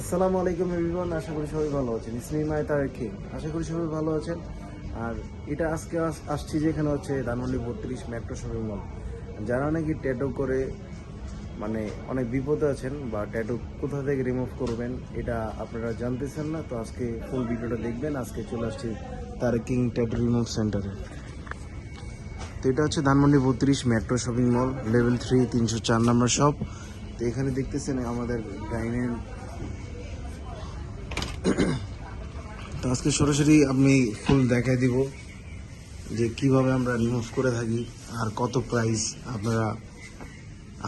আসসালামু আলাইকুম এভরিওয়ান আশা করি সবাই ভালো আছেন। ইসমি মাই তারেক কিং আশা করি সবাই ভালো আছেন। আর এটা আজকে আস- আসছি যেখানে হচ্ছে ধানমন্ডি বত্রিশ মেট্রো শপিং মল। যারা নাকি ট্যাটু করে মানে অনেক বিপদে আছেন বা ট্যাটু কোথা থেকে রিমুভ করবেন, এটা আপনারা জানতেছেন না, তো আজকে ফুল ভিডিওটা দেখবেন। আজকে চলে আসছি তারেক কিং ট্যাটু রিমুভ সেন্টারে তো এটা হচ্ছে ধানমন্ডি বত্রিশ metro shopping mall level three তিনশো চার নাম্বার শপ তো এখানে দেখতেছেন আমাদের গাইনের তো আজকে সরাসরি আমি ফুল দেখাই দিব যে কীভাবে আমরা রিমুভ করে থাকি আর কত প্রাইস আপনারা,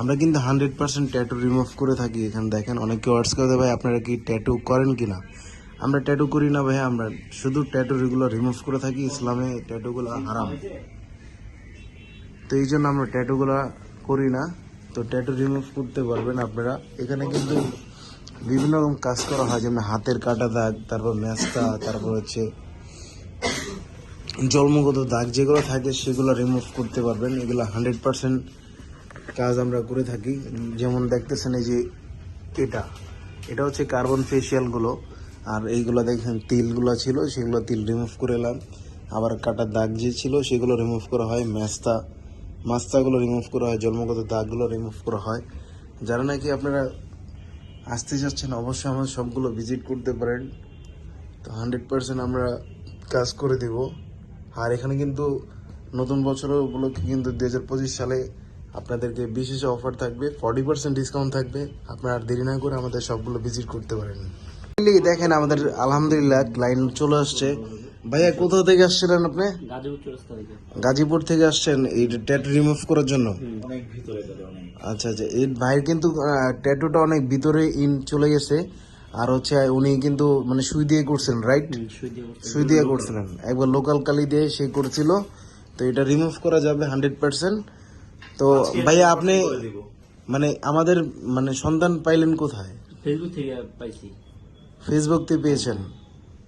আমরা কিন্তু হান্ড্রেড পার্সেন্ট ট্যাটু রিমুভ করে থাকি এখানে দেখেন, অনেকে ওয়ার্ডস করে ভাই, আপনারা কি ট্যাটু করেন কি না আমরা ট্যাটু করি না ভাই আমরা শুধু ট্যাটু এগুলো রিমুভ করে থাকি, ইসলামে ট্যাটুগুলো হারাম। তো এই জন্য আমরা ট্যাটুগুলো করি না। তো ট্যাটু রিমুভ করতে পারবেন আপনারা। এখানে কিন্তু বিভিন্ন রকম কাজ করা হয়, যেমন হাতের কাটা দাগ, তারপর ম্যাস্তা তারপর হচ্ছে জন্মগত দাগ, যেগুলো থাকে সেগুলো রিমুভ করতে পারবেন। এগুলো হান্ড্রেড পার্সেন্ট কাজ আমরা করে থাকি। যেমন দেখতেছেন এই যে এটা এটা হচ্ছে কার্বন ফেসিয়ালগুলো আর এইগুলো দেখেন, তিলগুলো ছিল, সেগুলো তিল রিমুভ করে এলাম। আবার কাটার দাগ যে ছিল, সেগুলো রিমুভ করা হয় ম্যাস্তা মাস্তাগুলো রিমুভ করা হয় জন্মগত দাগগুলো রিমুভ করা হয়। যারা নাকি আপনারা আসতে যাচ্ছেন, অবশ্যই আমাদের সবগুলো ভিজিট করতে পারেন। তো হান্ড্রেড পার্সেন্ট আমরা কাজ করে দেব। আর এখানে কিন্তু নতুন বছর উপলক্ষে কিন্তু দু হাজার পঁচিশ সালে আপনাদেরকে বিশেষ অফার থাকবে ফর্টি পার্সেন্ট ডিসকাউন্ট থাকবে। আপনারা দেরি না করে আমাদের সবগুলো ভিজিট করতে পারেন। দেখেন আমাদের আলহামদুলিল্লাহ লাইন চলে আসছে। ভাইয়া কোথাও থেকে আসছিলেন আপনি? গাজীপুর থেকে। আসছেন এই ট্যাটু রিমুভ করার জন্য? অনেক ভিতরে করে অনেক। আচ্ছা আচ্ছা। এই ভাইয়ের কিন্তু ট্যাটুটা অনেক ভিতরে ইন চলে গেছে। আর হচ্ছে উনি কিন্তু মানে সুই দিয়ে করছেন রাইট সুই দিয়ে করছিলেন। একবার লোকাল কালি দিয়ে সে করছিল। তো এটা রিমুভ করা যাবে হান্ড্রেড পার্সেন্ট তো ভাইয়া আপনি মানে আমাদের মানে সন্ধান পাইলেন কোথায়? ফেসবুক থেকে পাইছি। ফেসবুক থেকে পেয়েছেন।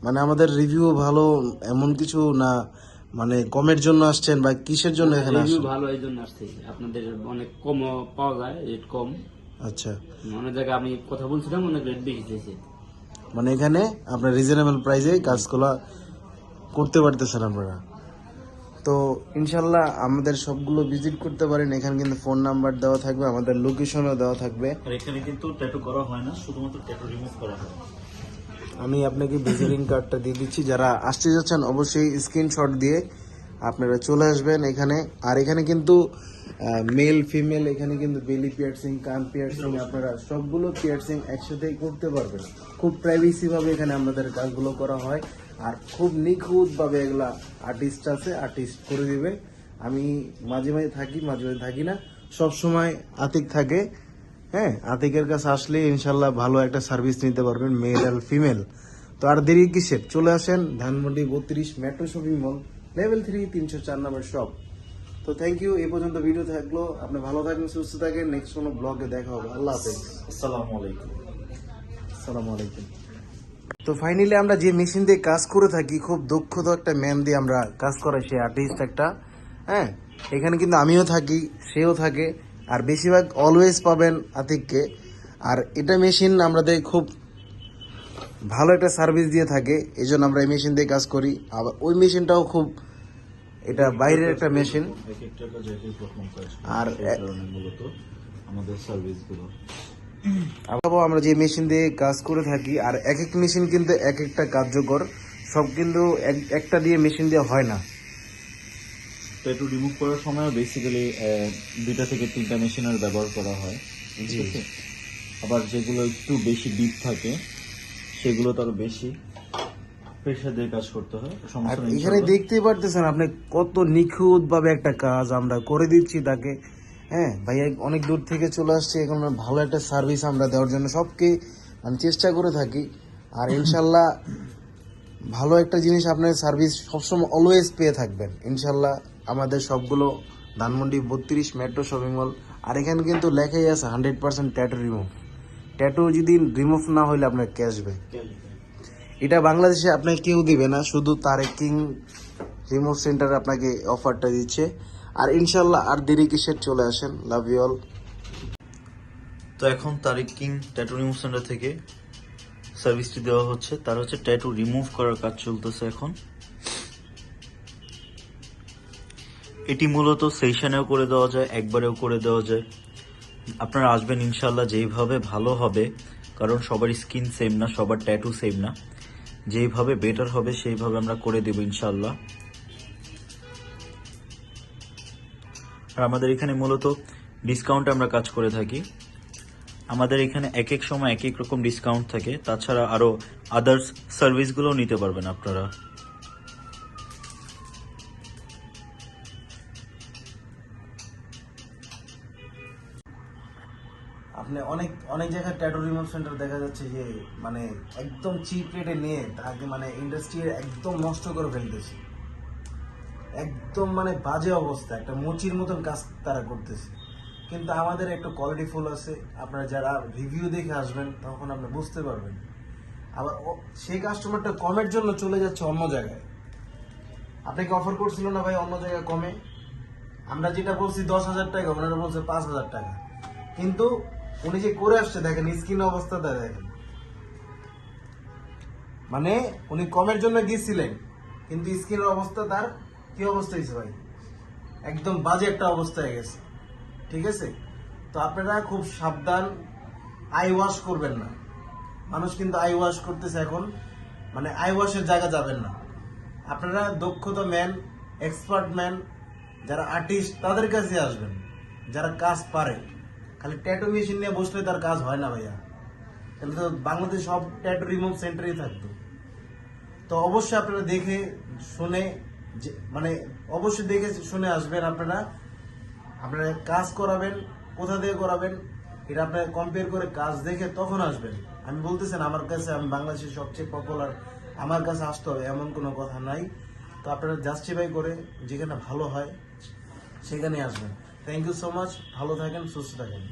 মানে আমাদের রিভিউ ভালো এমন কিছু না মানে কমের জন্য আসছেন বা কিসের জন্য এখানে রিভিউ আসছেন? ভালো এই জন্য আসছে। আপনাদের অনেক কম পাওয়া যায় রেট কম। আচ্ছা। অনেক জায়গায় আমি কথা বলছিলাম অনেক রেট বেশি দিয়েছে। মানে এখানে আপনার রিজনেবল প্রাইসে কাজগুলো করতে পারতেছেন আপনারা। তো ইনশাল্লাহ আমাদের সবগুলো ভিজিট করতে পারেন। এখানে কিন্তু ফোন নাম্বার দেওয়া থাকবে আমাদের লোকেশনও দেওয়া থাকবে। আর এখানে কিন্তু ট্যাটু করা হয় না শুধুমাত্র ট্যাটু রিমুভ করা হয়। আমি আপনাকে ভিজিটিং কার্ডটা দিয়ে দিচ্ছি। যারা আসতে যাচ্ছেন, অবশ্যই স্ক্রিনশট দিয়ে আপনারা চলে আসবেন এখানে। আর এখানে কিন্তু মেল ফিমেল এখানে কিন্তু বেলি পিয়ার্সিং কান পিয়ার্সিং আপনারা সবগুলো পিয়ার্সিং একসাথেই করতে পারবেন। খুব প্রাইভেসি ভাবে এখানে আমাদের কাজগুলো করা হয়। আর খুব নিখুঁত ভাবে এগুলা আর্টিস্ট আছে আর্টিস্ট করে দিবে। আমি মাঝে মাঝে থাকি, মাঝে মাঝে থাকি না। সব সময় আতিক থাকে। হ্যাঁ আতিকের কাছে আসলে ইনশাল্লাহ ভালো একটা সার্ভিস নিতে পারবেন মেল আর ফিমেল তো আর দেরি কিসের? চলে আসেন ধানমন্ডি বত্রিশ metro shopping mall level three তিনশো চার নম্বর শপ তো থ্যাংক ইউ এই পর্যন্ত ভিডিও থাকল। আপনি ভালো থাকবেন সুস্থ থাকেন। নেক্সট কোনো ব্লগে দেখা হবে। আল্লাহ হাফেজ। আসসালামু আলাইকুম। আসসালামু আলাইকুম। তো ফাইনালি আমরা যে মেশিন দিয়ে কাজ করে থাকি খুব দক্ষতা একটা ম্যান দিয়ে আমরা কাজ করাই সেই আর্টিস্ট একটা। হ্যাঁ এখানে কিন্তু আমিও থাকি সেও থাকে। আর বেশিরভাগ অলওয়েজ পাবেন আতিককে। আর এটা মেশিন আমাদের খুব ভালো একটা সার্ভিস দিয়ে থাকে এই জন্য আমরা এই মেশিন দিয়ে কাজ করি। আবার ওই মেশিনটাও খুব এটা বাইরের একটা মেশিন আর আমাদের সার্ভিসগুলো আবার আমরা যে মেশিন দিয়ে কাজ করে থাকি আর এক এক মেশিন কিন্তু এক একটা কার্যকর। সব কিন্তু এক- একটা দিয়ে মেশিন দিয়ে হয় না। ট্যাটু রিমুভ করার সময় বেসিক্যালি দুইটা থেকে তিনটা মেশিনের ব্যবহার করা হয়। ঠিক আছে? আবার যেগুলো একটু বেশি ডিপ থাকে সেগুলো তো আরও বেশি প্রেশার দিয়ে কাজ করতে হয় এখানে দেখতেই পারতেছেন আপনি কত নিখুঁত ভাবে একটা কাজ আমরা করে দিচ্ছি তাকে হ্যাঁ ভাইয়া অনেক দূর থেকে চলে আসছে এখন ভালো একটা সার্ভিস আমরা দেওয়ার জন্য সবকে মানে চেষ্টা করে থাকি আর ইনশাল্লাহ ভালো একটা জিনিস আপনার সার্ভিস সবসময় অলওয়েজ পেয়ে থাকবেন ইনশাল্লাহ আমাদের সবগুলো ধানমন্ডি বত্রিশ, মেট্রো শপিং মল, আর এখানে কিন্তু লেখাই আছে hundred percent tattoo remove tattoo যদি রিমুভ না হইলে আপনার ক্যাশব্যাক এটা বাংলাদেশে আপনাকে কেউ দিবে না, শুধু তারেক কিং রিমুভ সেন্টার আপনাকে অফারটা দিচ্ছে। আর ইনশাল্লাহ আর দেরি কিসের চলে আসেন। লাভ ইউ অল তো এখন Tariq king tattoo remove center থেকে সার্ভিসটি দেওয়া হচ্ছে। তার হচ্ছে ট্যাটু রিমুভ করার কাজ চলতেছে এখন। এটি মূলত সেশনেও করে দেওয়া যায়, একবারেও করে দেওয়া যায়। আপনারা আসবেন ইনশাল্লাহ যেইভাবে ভালো হবে, কারণ সবার স্কিন সেম না, সবার ট্যাটু সেম না। যেইভাবে বেটার হবে, সেইভাবে আমরা করে দেব ইনশাল্লাহ আর আমাদের এখানে মূলত ডিসকাউন্ট আমরা কাজ করে থাকি। আমাদের এখানে এক এক সময় এক এক রকম ডিসকাউন্ট থাকে। তাছাড়া আরও আদার্স সার্ভিসগুলোও নিতে পারবেন আপনারা। আপনি অনেক অনেক জায়গায় ট্যাটু রিমুভ সেন্টার দেখা যাচ্ছে যে মানে একদম চিপ রেটে নিয়ে তাকে মানে ইন্ডাস্ট্রি একদম নষ্ট করে ফেলতেছে। একদম মানে বাজে অবস্থা, একটা মুচির মতন কাজ তারা করতেছে। কিন্তু আমাদের একটু কোয়ালিটি ফুল আছে, আপনারা যারা রিভিউ দেখে আসবেন, তখন আপনি বুঝতে পারবেন। আবার সেই কাস্টমারটা কমের জন্য চলে যাচ্ছে অন্য জায়গায়। আপনাকে অফার করছিল না ভাই অন্য জায়গায় কমে? আমরা যেটা বলছি দশ হাজার টাকা, ওনারা বলছে পাঁচ হাজার টাকা। কিন্তু উনি যে করে আসছে, দেখেন স্কিন অবস্থাটা দেখেন। মানে উনি কমের জন্য গিয়েছিলেন, কিন্তু স্কিনের অবস্থা তার কি অবস্থা হয়েছে ভাই? একদম বাজে একটা অবস্থা হয়ে গেছে। ঠিক আছে? তো আপনারা খুব সাবধান, আই ওয়াশ করবেন না। মানুষ কিন্তু আই ওয়াশ করতেছে এখন মানে আই ওয়াশের জায়গা যাবেন না। আপনারা দক্ষতা ম্যান, এক্সপার্ট ম্যান, যারা আর্টিস্ট, তাদের কাছে আসবেন। যারা কাজ পারে। খালি ট্যাটু মেশিন নিয়ে বসলে তার কাজ হয় না ভাইয়া। তাহলে তো বাংলাদেশ সব ট্যাটু রিমুভ সেন্টারই থাকতো। তো অবশ্যই আপনারা দেখে শুনে মানে অবশ্যই দেখে শুনে আসবেন আপনারা। আপনারা কাজ করাবেন, কোথা থেকে করাবেন, এটা আপনারা কম্পেয়ার করে কাজ দেখে তখন আসবেন। আমি বলতেছেন আমার কাছে, আমি বাংলাদেশের সবচেয়ে পপুলার আমার কাছে আসতে হবে, এমন কোনো কথা নাই। তো আপনারা জাস্টিফাই করে, যেখানে ভালো হয় সেখানে আসবেন। থ্যাংক ইউ সো মাচ ভালো থাকেন সুস্থ থাকেন।